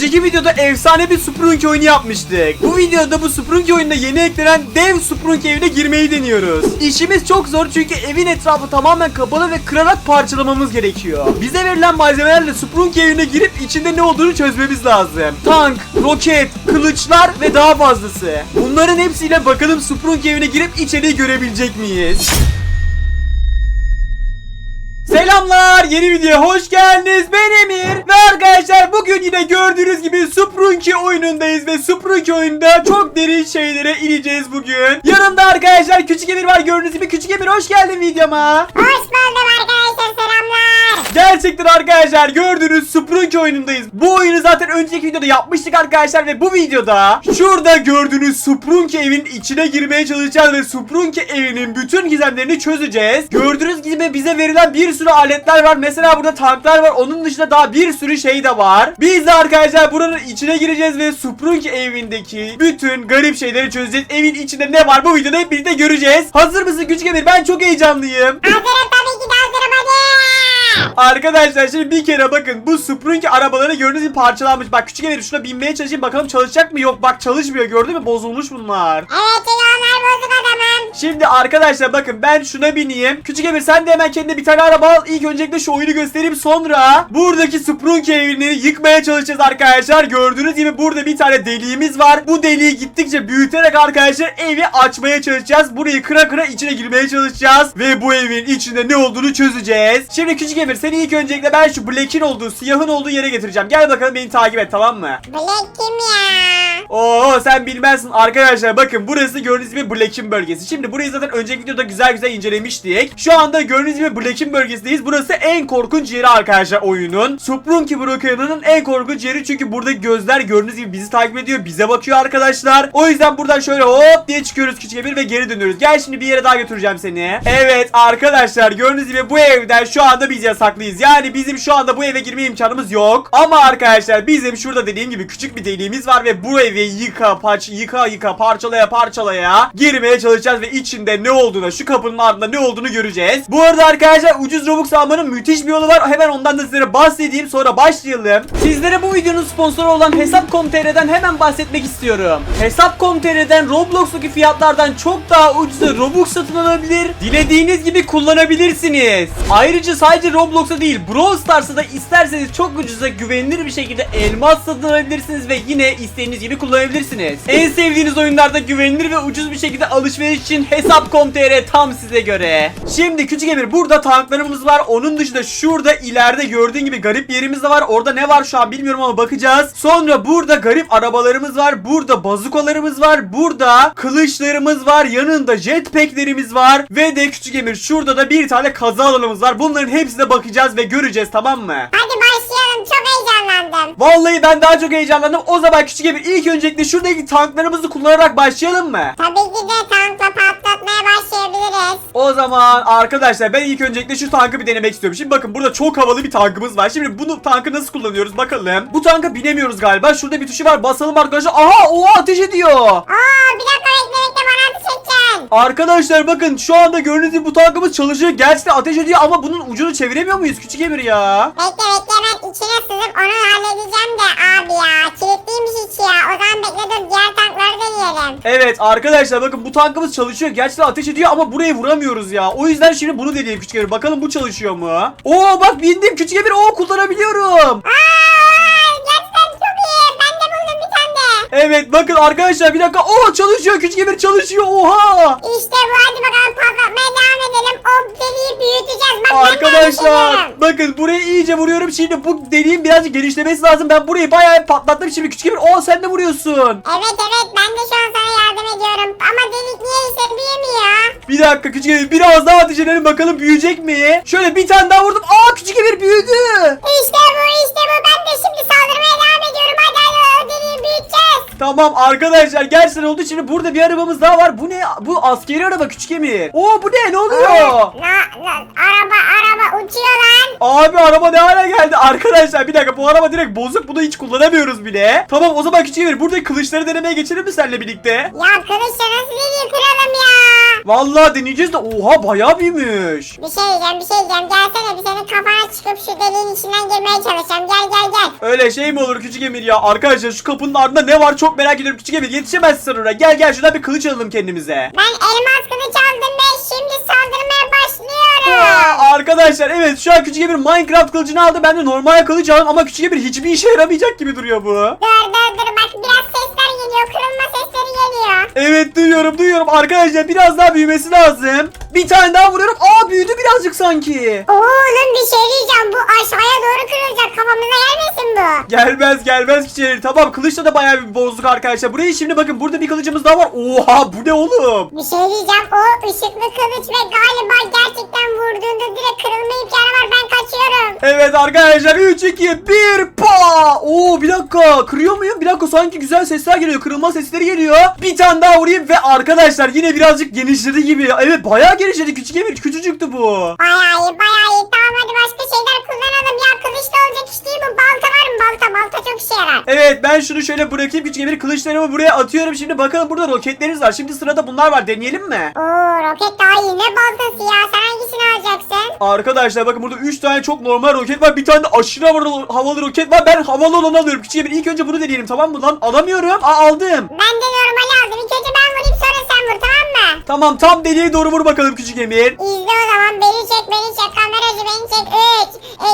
Önceki videoda efsane bir Sprunk oyunu yapmıştık. Bu videoda bu Sprunk oyununa yeni eklenen dev Sprunk evine girmeyi deniyoruz. İşimiz çok zor çünkü evin etrafı tamamen kapalı ve kırarak parçalamamız gerekiyor. Bize verilen malzemelerle Sprunk evine girip içinde ne olduğunu çözmemiz lazım. Tank, roket, kılıçlar ve daha fazlası. Bunların hepsiyle bakalım Sprunk evine girip içeriği görebilecek miyiz? Selamlar yeni videoya hoş geldiniz. Ben Emir ve arkadaşlar bugün yine gördüğünüz gibi Sprunky oyunundayız ve Sprunky oyununda çok derin şeylere ineceğiz bugün. Yanımda arkadaşlar Küçük Emir var gördüğünüz gibi. Küçük Emir hoş geldin videoma. Hoş buldum arkadaşlar selamlar. Gerçekten arkadaşlar gördüğünüz Sprunky oyunundayız. Bu oyunu zaten önceki videoda yapmıştık arkadaşlar ve bu videoda Şurada gördüğünüz Sprunky evin içine girmeye çalışacağız ve Sprunky evinin bütün gizemlerini çözeceğiz. Gördüğünüz gibi bize verilen bir sürü aletler var. Mesela burada tanklar var. Onun dışında daha bir sürü şey de var. Biz de arkadaşlar buranın içine gireceğiz ve Sprunky evindeki bütün garip şeyleri çözeceğiz. Evin içinde ne var? Bu videoda hep birlikte göreceğiz. Hazır mısın Küçük Emir ben çok heyecanlıyım. Hazırım tabii ki de hazırım hadi. Arkadaşlar şimdi bir kere bakın bu Sprunk arabaları gördüğünüz gibi parçalanmış. Bak küçük Emir şuna binmeye çalışayım bakalım çalışacak mı? Yok bak çalışmıyor gördün mü? Bozulmuş bunlar. Evet onlar bozuk adamım. Şimdi arkadaşlar bakın ben şuna bineyim. Küçük Emir sen de hemen kendine bir tane araba al. İlk öncelikle şu oyunu göstereyim sonra buradaki Sprunk evini yıkmaya çalışacağız arkadaşlar. Gördüğünüz gibi burada bir tane deliğimiz var. Bu deliği gittikçe büyüterek arkadaşlar evi açmaya çalışacağız. Burayı kıra kıra içine girmeye çalışacağız. Ve bu evin içinde ne olduğunu çözeceğiz. Şimdi Küçük Emir seni ilk öncelikle ben şu Black'in olduğu siyahın olduğu yere getireceğim. Gel bakalım beni takip et tamam mı? Black kim ya? Oo sen bilmezsin arkadaşlar bakın burası gördüğünüz gibi Black'in bölgesi. Şimdi burayı zaten önceki videoda güzel güzel incelemiştik. Şu anda gördüğünüz gibi Black'in bölgesindeyiz. Burası en korkunç yeri arkadaşlar oyunun. Sprunky Broken'ın en korkunç yeri çünkü burada gözler gördüğünüz gibi bizi takip ediyor. Bize bakıyor arkadaşlar. O yüzden buradan şöyle hop diye çıkıyoruz küçük Emir ve geri dönüyoruz. Gel şimdi bir yere daha götüreceğim seni. Evet arkadaşlar gördüğünüz gibi bu evden şu anda biz yasaklıyız. Yani bizim şu anda bu eve girme imkanımız yok. Ama arkadaşlar bizim şurada dediğim gibi küçük bir deliğimiz var ve bu evi yıka paç yıka yıka parçalaya parçalaya girmeye çalışacağız ve içinde ne olduğunu şu kapının ardında ne olduğunu göreceğiz. Bu arada arkadaşlar ucuz Robux almanın müthiş bir yolu var. Hemen ondan da sizlere bahsedeyim sonra başlayalım. Sizlere bu videonun sponsoru olan Hesap.com.tr'den hemen bahsetmek istiyorum. Hesap.com.tr'den Roblox'taki fiyatlardan çok daha ucuza Robux satın alabilir. Dilediğiniz gibi kullanabilirsiniz. Ayrıca sadece Roblox'a değil Brawl Stars'a da isterseniz çok ucuza güvenilir bir şekilde elmas satın alabilirsiniz ve yine istediğiniz gibi kullanabilirsiniz. En sevdiğiniz oyunlarda güvenilir ve ucuz bir şekilde alışveriş için Hesap.com.tr tam size göre. Şimdi küçük Emir burada tanklarımız var. Onun dışında şurada ileride gördüğün gibi garip bir yerimiz de var. Orada ne var şu an bilmiyorum ama bakacağız. Sonra burada garip arabalarımız var. Burada bazukalarımız var. Burada kılıçlarımız var. Yanında jetpacklerimiz var. Ve de küçük Emir şurada da bir tane kaza alanımız var. Bunların hepsine bakacağız ve göreceğiz tamam mı? Hadi heyecanlandım. Vallahi ben daha çok heyecanlandım. O zaman küçük Emir ilk öncelikle şuradaki tanklarımızı kullanarak başlayalım mı? Tabii ki de tankla patlatmaya başlayabiliriz. O zaman arkadaşlar ben ilk öncelikle şu tankı bir denemek istiyorum. Şimdi bakın burada çok havalı bir tankımız var. Şimdi bunu tankı nasıl kullanıyoruz bakalım. Bu tanka binemiyoruz galiba. Şurada bir tuşu var. Basalım arkadaşlar. Aha o ateş ediyor. Aa bir dakika bekle bekle bana ateş edeceksin. Arkadaşlar bakın şu anda gördüğünüz gibi bu tankımız çalışıyor. Gerçekten ateş ediyor ama bunun ucunu çeviremiyor muyuz küçük Emir ya? Bekle bekle ben içine sızıp onu halledeceğim de abi ya. Kilitliymiş içi ya. O zaman bekle dur diğer tankları deneyelim. Evet arkadaşlar bakın bu tankımız çalışıyor. Gerçekten ateş ediyor ama buraya vuramıyoruz ya. O yüzden şimdi bunu deneyelim küçük Emir. Bakalım bu çalışıyor mu? Oo bak bindim küçük Emir. Oo kullanabiliyorum. Aa Evet bakın arkadaşlar bir dakika. Oo çalışıyor küçük Emir çalışıyor. Oha. İşte bu hadi bakalım patlatmaya devam edelim. O deliği büyüteceğiz. Bak Arkadaşlar bakın burayı iyice vuruyorum. Şimdi bu deliğin birazcık genişlemesi lazım. Ben burayı bayağı patlattım. Şimdi küçük Emir. Oo sen de vuruyorsun. Evet evet ben de şu an sana yardım ediyorum. Ama delik niye işte büyümüyor? Bir dakika küçük Emir biraz daha ateş edelim bakalım büyüyecek mi? Şöyle bir tane daha vurdum. Aa küçük Emir büyüdü. İşte bu işte bu. Ben de şimdi saldırmaya devam Tamam arkadaşlar gerçekten oldu. Şimdi burada bir arabamız daha var. Bu ne? Bu askeri araba küçük Emir. Oo bu ne? Ne oluyor? Na, araba araba uçuyor lan. Abi araba ne hale geldi? Arkadaşlar bir dakika bu araba direkt bozuk bunu hiç kullanamıyoruz bile. Tamam o zaman küçük Emir buradaki kılıçları denemeye geçelim mi seninle birlikte? Ya kılıçla nasıl. Vallahi deneyeceğiz de oha bayağı büyümüş. Bir şey diyeceğim bir şey diyeceğim. Gelsene bir senin kafana çıkıp şu deliğin içinden girmeye çalışacağım. Gel gel gel. Öyle şey mi olur küçük Emir ya? Arkadaşlar şu kapının ardında ne var çok merak ediyorum küçük Emir. Yetişemezsin oraya. Gel gel şuradan bir kılıç alalım kendimize. Ben elmas kılıç aldım ve şimdi saldırmaya Aa, başlıyorum. Arkadaşlar evet şu an küçük Emir Minecraft kılıcını aldı. Ben de normal kılıç aldım ama küçük Emir hiçbir işe yaramayacak gibi duruyor bu. Dur dur dur biraz sesler geliyor. Kırılma sesleri geliyor. Evet duyuyorum duyuyorum arkadaşlar biraz daha büyümesi lazım. Bir tane daha vuruyorum. Aa büyüdü birazcık sanki. Oğlum bir şey diyeceğim. Bu aşağıya doğru kırılacak. Kafamıza gelmesin bu. Gelmez gelmez Emir. Tamam kılıçla da bayağı bir bozduk arkadaşlar. Burayı şimdi bakın burada bir kılıcımız daha var. Oha bu ne oğlum? Bir şey diyeceğim. O ışıklı kılıç ve galiba gerçekten vurduğunda direkt kırılma imkanı var. Ben kaçıyorum. Evet arkadaşlar 3 2 1 pa! Oo bir dakika kırıyor muyum? Bir dakika sanki güzel sesler geliyor. Kırılma sesleri geliyor. Bir tane daha vurayım ve arkadaşlar yine birazcık genişledi gibi. Evet bayağı genişledi. Küçük Emir küçücüktü bu. Bayağı iyi bayağı iyi. Tamam hadi başka şeyler kullanalım. Ya kılıç da olacak iş değil bu. Balta var mı? Balta balta çok işe yarar. Evet ben şunu şöyle bırakayım küçük Emir kılıçlarımı buraya atıyorum. Şimdi bakalım burada roketleriniz var. Şimdi sırada bunlar var. Deneyelim mi? Oo roket daha iyi. Ne baltası ya? Sen? Arkadaşlar bakın burada 3 tane çok normal roket var. Bir tane de aşırı havalı, havalı roket var. Ben havalı olanı alıyorum. Küçük Emir ilk önce bunu deneyelim tamam mı lan? Alamıyorum. Aa aldım. Ben de normali aldım. İlk önce ben vurayım sonra sen vur tamam mı? Tamam tam deliğe doğru vur bakalım küçük Emir. İzle o zaman. Beni çek beni çek. Kameracı beni çek. 3, 2,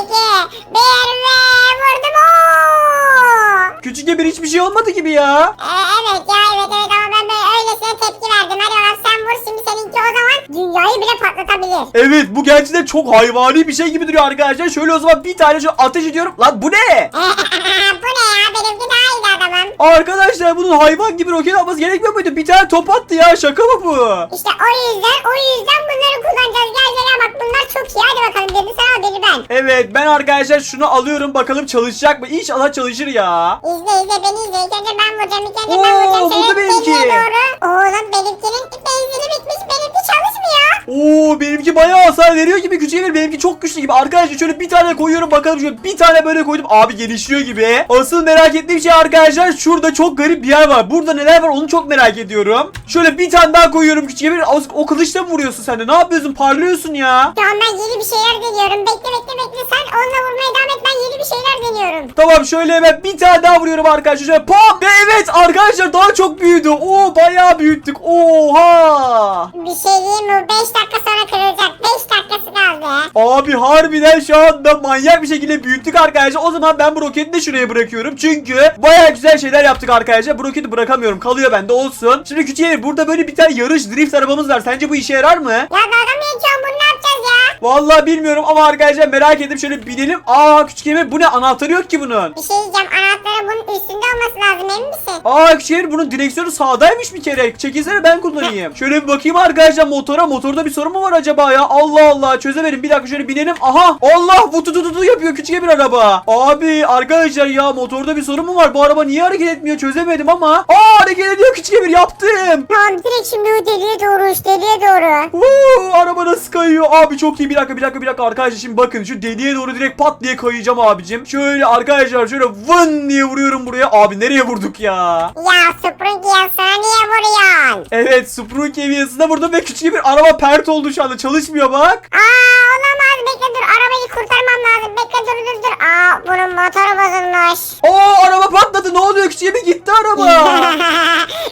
1 ve vurdum. Oo. Küçük Emir hiçbir şey olmadı gibi ya. Evet patlatabilir. Evet bu gerçekten çok hayvani bir şey gibi duruyor arkadaşlar. Şöyle o zaman bir tane şu ateş ediyorum. Lan bu ne? Bu ne ya? Benimki daha iyiydi adamım. Arkadaşlar bunun hayvan gibi roket atması gerekmiyor muydu? Bir tane top attı ya şaka mı bu? İşte o yüzden o yüzden bunları kullanacağız. Gel gel bak bunlar çok iyi. Hadi bakalım birini sen al biri ben. Evet ben arkadaşlar şunu alıyorum bakalım çalışacak mı? İnşallah çalışır ya. İzle izle beni izle. İlk önce ben vuracağım. İlk önce Oo, ben vuracağım. buldu Şöyle benimki. doğru. Oğlum benimkinin çalışmıyor. Oo benimki bayağı hasar veriyor gibi küçük Emir benimki çok güçlü gibi. Arkadaşlar şöyle bir tane koyuyorum bakalım şöyle bir tane böyle koydum. Abi gelişiyor gibi. Asıl merak ettiğim şey arkadaşlar şurada çok garip bir yer var. Burada neler var onu çok merak ediyorum. Şöyle bir tane daha koyuyorum küçük Emir. O, o kılıçla mı vuruyorsun sen de? Ne yapıyorsun? Parlıyorsun ya. An ben yeni bir şeyler deniyorum. Bekle bekle bekle. Sen onunla vurmaya devam et. Ben yeni bir şeyler deniyorum. Tamam şöyle hemen bir tane daha vuruyorum arkadaşlar. Şöyle pam! Ve evet arkadaşlar daha çok büyüdü. Oo bayağı büyüttük. Oha! Bir şey diyeyim mi? 5 dakika sonra kırılacak. 5 dakikası kaldı. Abi harbiden şu anda manyak bir şekilde büyüttük arkadaşlar. O zaman ben bu roketi de şuraya bırakıyorum. Çünkü baya güzel şeyler yaptık arkadaşlar. Bu roketi bırakamıyorum. Kalıyor bende olsun. Şimdi küçük Emir, burada böyle bir tane yarış drift arabamız var. Sence bu işe yarar mı? Ya dalga mı geçiyorsun? Bunu ne yapacağız ya? Vallahi bilmiyorum ama arkadaşlar merak edip şöyle binelim. Aa küçük Emir bu ne? Anahtarı yok ki bunun. Bir şey diyeceğim. Anahtarı bunun üstünde olması lazım. Emin misin? Aa küçük Emir bunun direksiyonu sağdaymış bir kere. Çekilsene ben kullanayım. şöyle bir bakayım arkadaşlar motora. Motorda bir sorun mu var acaba ya? Allah Allah çözemedim. Bir dakika şöyle binelim. Aha Allah vutu tu tu tu yapıyor küçük Emir araba. Abi arkadaşlar ya motorda bir sorun mu var? Bu araba niye hareket etmiyor çözemedim ama. Aa hareket ediyor küçük Emir yaptım. Tamam direkt şimdi o deliğe doğru uç. Deliğe doğru. Woo, araba nasıl kayıyor? Abi çok iyi. Bir dakika bir dakika bir dakika arkadaşlar şimdi bakın şu deliğe doğru direkt pat diye kayacağım abicim. Şöyle arkadaşlar şöyle vın diye vuruyorum buraya. Abi nereye vurduk ya? Ya Sprunky ya sana niye vuruyorsun? Evet Sprung seviyesine vurdum ve küçük bir araba pert oldu şu anda çalışmıyor bak. Aa olamaz. Bekle dur. Arabayı kurtarmam lazım. Bekle dur dur dur. Aa bunun motoru bozulmuş. Aa araba patladı ne oluyor küçük bir gitti araba.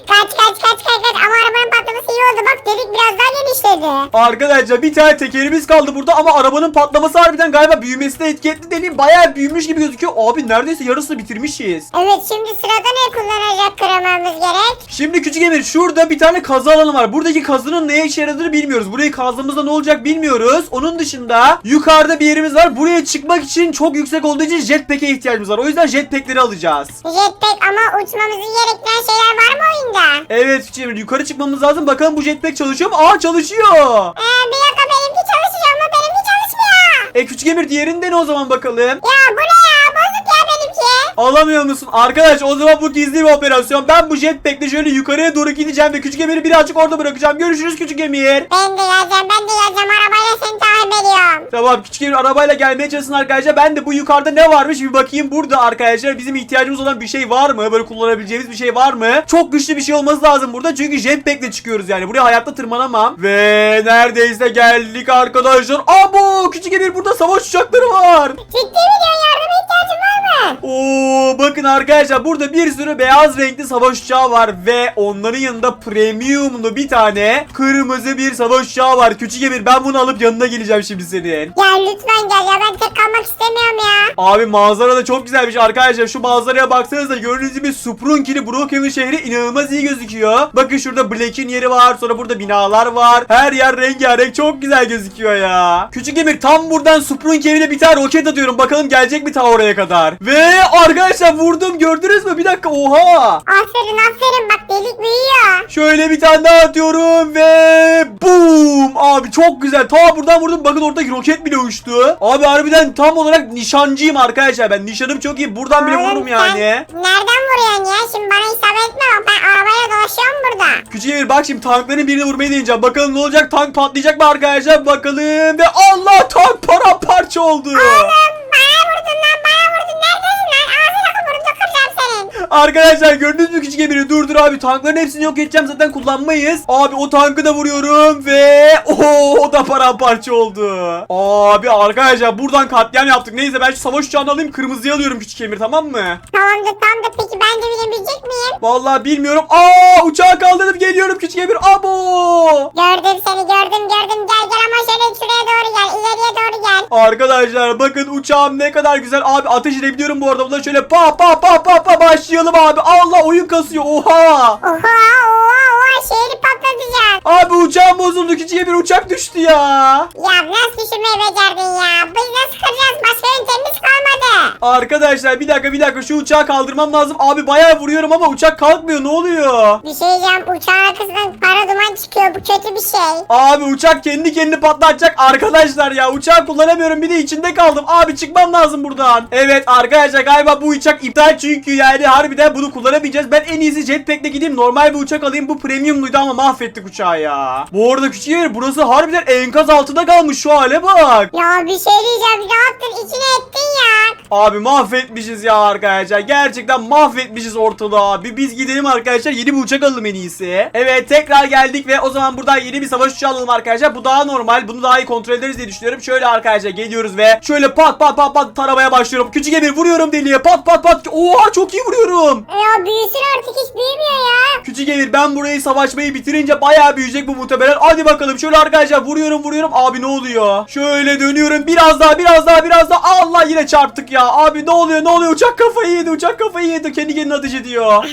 kaç kaç kaç kaç kaç. Ama arabanın patlaması iyi oldu. Bak delik biraz daha genişledi. Arkadaşlar bir tane tekerimiz kaldı burada ama arabanın patlaması harbiden galiba büyümesine etki etti deliğim bayağı büyümüş gibi gözüküyor. Abi neredeyse yarısını bitirmişiz. Evet şimdi sırada ne kullanacak kırmamız gerek? Şimdi küçük Emir şurada bir tane kazı alanı var. Buradaki kazının neye işe yaradığını bilmiyoruz. Burayı kazdığımızda ne olacak bilmiyoruz. Onun dışında yukarıda bir yerimiz var. Buraya çıkmak için çok yüksek olduğu için jetpack'e ihtiyacımız var. O yüzden jetpack'leri alacağız. Jetpack ama uçmamızı gerektiren şeyler var mı oyunda? Evet küçük Emir yukarı çıkmamız lazım. Bakalım bu jetpack çalışıyor mu? Aa çalışıyor. Ee, bir dakika benimki çalışıyor ama benimki çalışmıyor. E küçük Emir diğerinde ne o zaman bakalım? Ya bu ne ya? Bozuk ya benimki. Alamıyor musun? Arkadaş o zaman bu gizli bir operasyon. Ben bu jetpack'le şöyle yukarıya doğru gideceğim ve küçük Emir'i birazcık orada bırakacağım. Görüşürüz küçük Emir. Ben de geleceğim ben de geleceğim arabayla seni takip ediyorum. Tamam küçük Emir arabayla gelmeye çalışsın arkadaşlar. Ben de bu yukarıda ne varmış bir bakayım. Burada arkadaşlar bizim ihtiyacımız olan bir şey var mı? Böyle kullanabileceğimiz bir şey var mı? Çok güçlü bir şey olması lazım burada. Çünkü jetpack'le çıkıyoruz yani. Buraya hayatta tırmanamam. Ve neredeyse geldik arkadaşlar. Abo küçük Emir burada savaş uçakları var. Ciddi mi diyorsun yardıma ihtiyacın var mı? Oo bakın arkadaşlar burada bir sürü beyaz renkli savaş uçağı var ve onların yanında premiumlu bir tane kırmızı bir savaş uçağı var. Küçük Emir ben bunu alıp yanına geleceğim şimdi senin. Ya lütfen gel ya ben tek kalmak istemiyorum ya. Abi manzara da çok güzelmiş arkadaşlar. Şu manzaraya baksanıza gördüğünüz gibi Sprunkili Brookhaven şehri inanılmaz iyi gözüküyor. Bakın şurada Black'in yeri var. Sonra burada binalar var. Her yer rengarenk çok güzel gözüküyor ya. Küçük Emir tam buradan Sprunkine'e bir tane roket atıyorum. Bakalım gelecek mi ta oraya kadar. Ve arkadaşlar vurdum gördünüz mü? Bir dakika oha. Aferin aferin bak delik büyüyor. Şöyle bir tane daha atıyorum ve boom abi çok güzel. Ta buradan vurdum bakın oradaki roket bile uçtu. Abi harbiden tam olarak nişancıyım arkadaşlar ben. Nişanım çok iyi. Buradan bile Oğlum vururum sen yani. Nereden vuruyorsun ya? Şimdi bana isabet etme bak ben arabayla dolaşıyorum burada. Küçük Emir bak şimdi tankların birini vurmayı deneyeceğim. Bakalım ne olacak? Tank patlayacak mı arkadaşlar? Bakalım ve Allah tank paramparça oldu. Oğlum bana vurdun lan bana Arkadaşlar gördünüz mü küçük Emir'i? Dur dur abi tankların hepsini yok edeceğim zaten kullanmayız. Abi o tankı da vuruyorum ve oho o da paramparça oldu. Abi arkadaşlar buradan katliam yaptık. Neyse ben şu savaş uçağını alayım kırmızıya alıyorum küçük Emir tamam mı? Tamamdır tamamdır peki ben de binebilecek miyim? Vallahi bilmiyorum. Aa uçağı kaldırıp geliyorum küçük Emir. Abo. Gördüm seni gördüm gördüm. Gel Arkadaşlar bakın uçağım ne kadar güzel. Abi ateş edebiliyorum bu arada. Buna şöyle pa pa pa pa pa başlayalım abi. Allah oyun kasıyor. Oha. Oha oha oha patlatacağız. Abi uçağım bozuldu. Küçüğe bir uçak düştü ya. Ya nasıl düşürmeyi becerdin ya? Biz nasıl kıracağız? Başka yöntemimiz kalmadı. Arkadaşlar bir dakika bir dakika şu uçağı kaldırmam lazım. Abi bayağı vuruyorum ama uçak kalkmıyor. Ne oluyor? Bir şey diyeceğim uçağın arkasından kara duman çıkıyor. Bu kötü bir şey. Abi uçak kendi kendini patlatacak arkadaşlar ya. Uçağı kullanamıyorum bir de içinde kaldım. Abi çıkmam lazım buradan. Evet arkadaşlar galiba bu uçak iptal çünkü yani harbiden bunu kullanamayacağız. Ben en iyisi jetpack'le gideyim normal bir uçak alayım. Bu premiumluydu ama mahvettik uçağı ya. Bu arada küçük yer burası harbiden enkaz altında kalmış şu hale bak. Ya bir şey diyeceğim. Ne yaptın? İçine ettin ya. Abi mahvetmişiz ya arkadaşlar. Gerçekten mahvetmişiz ortalığı abi. Biz gidelim arkadaşlar yeni bir uçak alalım en iyisi. Evet tekrar geldik ve o zaman buradan yeni bir savaş uçağı alalım arkadaşlar. Bu daha normal. Bunu daha iyi kontrol ederiz diye düşünüyorum. Şöyle arkadaşlar geliyoruz ve şöyle pat pat pat pat taramaya başlıyorum. Küçük emir vuruyorum deliye. Pat pat pat. Oha çok iyi vuruyorum. Ya büyüsün artık hiç büyümüyor ya. Küçük emir ben burayı savaşmayı bitirince bayağı büyüyecek bu muhtemelen. Hadi bakalım şöyle arkadaşlar vuruyorum vuruyorum. Abi ne oluyor? Şöyle dönüyorum biraz daha biraz daha biraz daha. Allah yine çarptık ya. Abi ne oluyor ne oluyor? Uçak kafayı yedi uçak kafayı yedi. Kendi kendine ateş ediyor.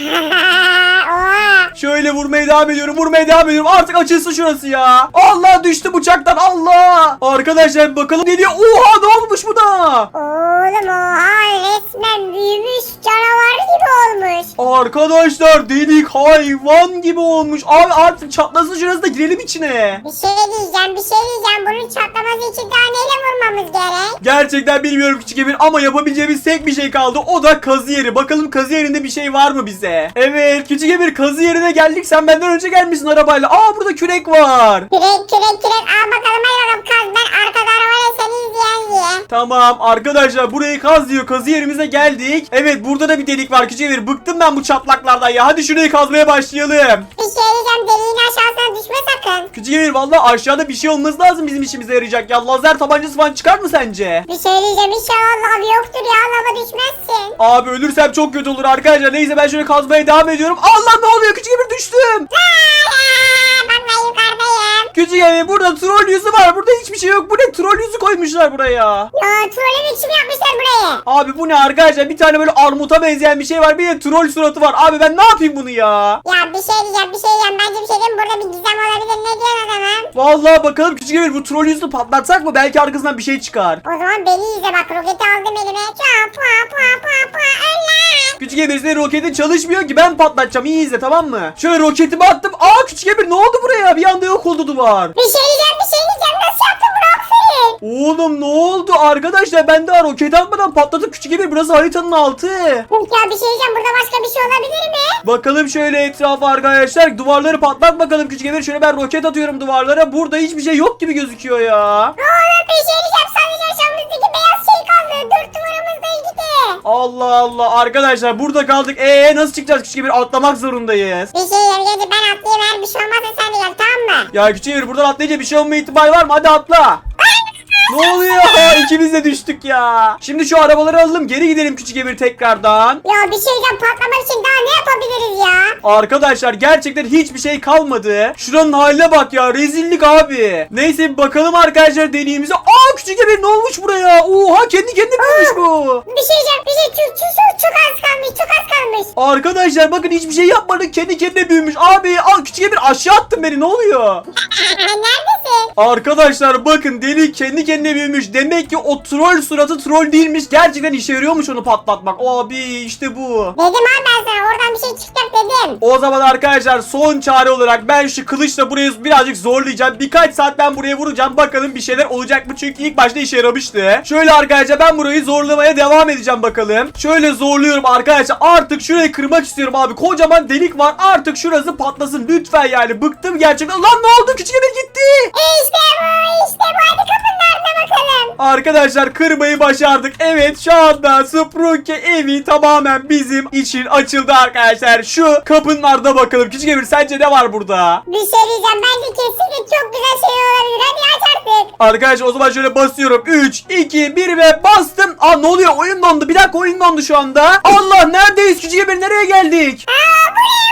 Şöyle vurmaya devam ediyorum. Vurmaya devam ediyorum. Artık açılsın şurası ya. Allah düştüm uçaktan. Allah. Arkadaşlar bakalım geliyor. Oha ne olmuş buna? Oğlum oha resmen büyümüş canavar gibi olmuş. Arkadaşlar delik hayvan gibi olmuş. Abi artık çatlasın şurası da girelim içine. Bir şey diyeceğim bir şey diyeceğim. Bunun çatlaması için daha neyle vurmamız gerek? Gerçekten bilmiyorum küçük Emir ama yapabileceğimiz tek bir şey kaldı. O da kazı yeri. Bakalım kazı yerinde bir şey var mı bize? Evet küçük Emir kazı yerine geldik. Sen benden önce gelmişsin arabayla. Aa burada kürek var. Kürek kürek kürek al bakalım hadi bakalım kaz ben arkada arabayla seni izleyen. Tamam arkadaşlar burayı kaz diyor. Kazı yerimize geldik. Evet burada da bir delik var küçük Emir. Bıktım ben bu çatlaklardan ya. Hadi şurayı kazmaya başlayalım. Bir şey diyeceğim deliğin aşağısına düşme sakın. Küçük Emir valla aşağıda bir şey olması lazım bizim işimize yarayacak ya. Lazer tabancası falan çıkar mı sence? Bir şey diyeceğim inşallah yoktur ya lava düşmezsin. Abi ölürsem çok kötü olur arkadaşlar. Neyse ben şöyle kazmaya devam ediyorum. Allah ne oluyor küçük Emir düştüm. Aa, bak ben yukarıdayım. Küçük Emir burada troll yüzü var. Burada hiçbir şey yok. Bu ne troll yüzü koymuşlar buraya. Ya trollemek için yapmışlar burayı. Abi bu ne arkadaşlar? Bir tane böyle armuta benzeyen bir şey var. Bir de troll suratı var. Abi ben ne yapayım bunu ya? Ya bir şey diyeceğim bir şey diyeceğim. Bence bir şey diyeyim burada bir gizem olabilir. Ne diyorsun adamım? Vallahi bakalım küçük Emir bu troll yüzünü patlatsak mı? Belki arkasından bir şey çıkar. O zaman beni izle bak roketi aldım elime. Çua pua pua pua pua Küçük Emir senin roketin çalışmıyor ki ben patlatacağım. İyi izle tamam mı? Şöyle roketimi attım. Aa küçük Emir ne oldu buraya? Bir anda yok oldu duvar. Bir şey diyeceğim bir şey diyeceğim. Nasıl yaptın bunu aferin. Oğlum ne oldu arkadaşlar ben daha roket atmadan patlatıp küçük bir burası haritanın altı. Peki ya bir şey diyeceğim burada başka bir şey olabilir mi? Bakalım şöyle etrafa arkadaşlar duvarları patlat bakalım küçük bir şöyle ben roket atıyorum duvarlara burada hiçbir şey yok gibi gözüküyor ya. Oğlum bir şey diyeceğim Allah Allah arkadaşlar burada kaldık ee nasıl çıkacağız küçük bir atlamak zorundayız. Bir şey gece ben atlayayım eğer bir şey olmazsa sen de gel tamam mı? Ya küçük bir buradan atlayınca bir şey olma ihtimali var mı hadi atla. Ne oluyor? İkimiz de düştük ya. Şimdi şu arabaları alalım geri gidelim küçük Emir tekrardan. Ya bir şey diyeceğim patlamak için daha ne yapabiliriz ya? Arkadaşlar gerçekten hiçbir şey kalmadı. Şuranın haline bak ya rezillik abi. Neyse bir bakalım arkadaşlar deneyimize. Aa küçük Emir ne olmuş buraya? Oha kendi kendine büyümüş bu. Bir şey diyeceğim bir şey çok, çok, çok az kalmış çok az kalmış. Arkadaşlar bakın hiçbir şey yapmadık kendi kendine büyümüş. Abi al küçük Emir aşağı attın beni ne oluyor? Neredesin? Arkadaşlar bakın deli kendi kendine büyümüş. Demek ki o troll suratı troll değilmiş. Gerçekten işe yarıyormuş onu patlatmak. Abi işte bu. Dedim abi ben sana oradan bir şey çıkacak dedim. O zaman arkadaşlar son çare olarak ben şu kılıçla burayı birazcık zorlayacağım. Birkaç saat ben buraya vuracağım. Bakalım bir şeyler olacak mı? Çünkü ilk başta işe yaramıştı. Şöyle arkadaşlar ben burayı zorlamaya devam edeceğim bakalım. Şöyle zorluyorum arkadaşlar. Artık şurayı kırmak istiyorum abi. Kocaman delik var. Artık şurası patlasın lütfen yani. Bıktım gerçekten. Lan ne oldu? Küçük bir gitti. İşte bu işte bu hadi kapının ardına bakalım. Arkadaşlar kırmayı başardık. Evet şu anda Sprunke evi tamamen bizim için açıldı arkadaşlar. Şu kapının ardına bakalım. Küçük Emir sence ne var burada? Bir şey diyeceğim bence kesinlikle çok güzel şey olabilir hadi aç artık. Arkadaşlar o zaman şöyle basıyorum. 3, 2, 1 ve bastım. Aa ne oluyor? Oyun dondu. Bir dakika oyun dondu şu anda. Allah neredeyiz? Küçük Emir nereye geldik? Aa buraya.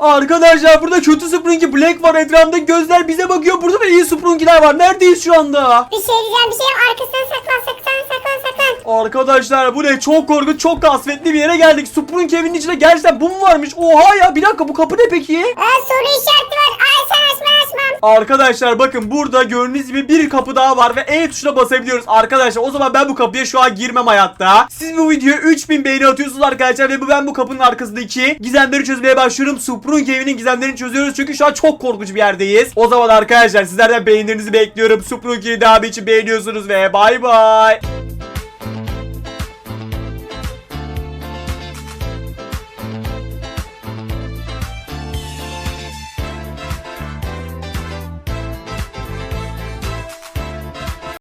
Arkadaşlar burada kötü Sprunky Black var. Etrafında gözler bize bakıyor. Burada da iyi Sprunky'ler var. Neredeyiz şu anda? Bir şey diyeceğim bir şey arkasına saklan saklan saklan saklan. Arkadaşlar bu ne çok korkunç çok kasvetli bir yere geldik. Sprunk evinin içinde gerçekten bu mu varmış? Oha ya bir dakika bu kapı ne peki? Aa soru işareti var. Ay Arkadaşlar bakın burada gördüğünüz gibi bir kapı daha var ve E tuşuna basabiliyoruz arkadaşlar. O zaman ben bu kapıya şu an girmem hayatta. Siz bu videoya 3000 beğeni atıyorsunuz arkadaşlar ve bu ben bu kapının arkasındaki gizemleri çözmeye başlıyorum. Sprunk evinin gizemlerini çözüyoruz çünkü şu an çok korkunç bir yerdeyiz. O zaman arkadaşlar sizlerden beğenilerinizi bekliyorum. Sprunk evi devamı için beğeniyorsunuz ve bay bay.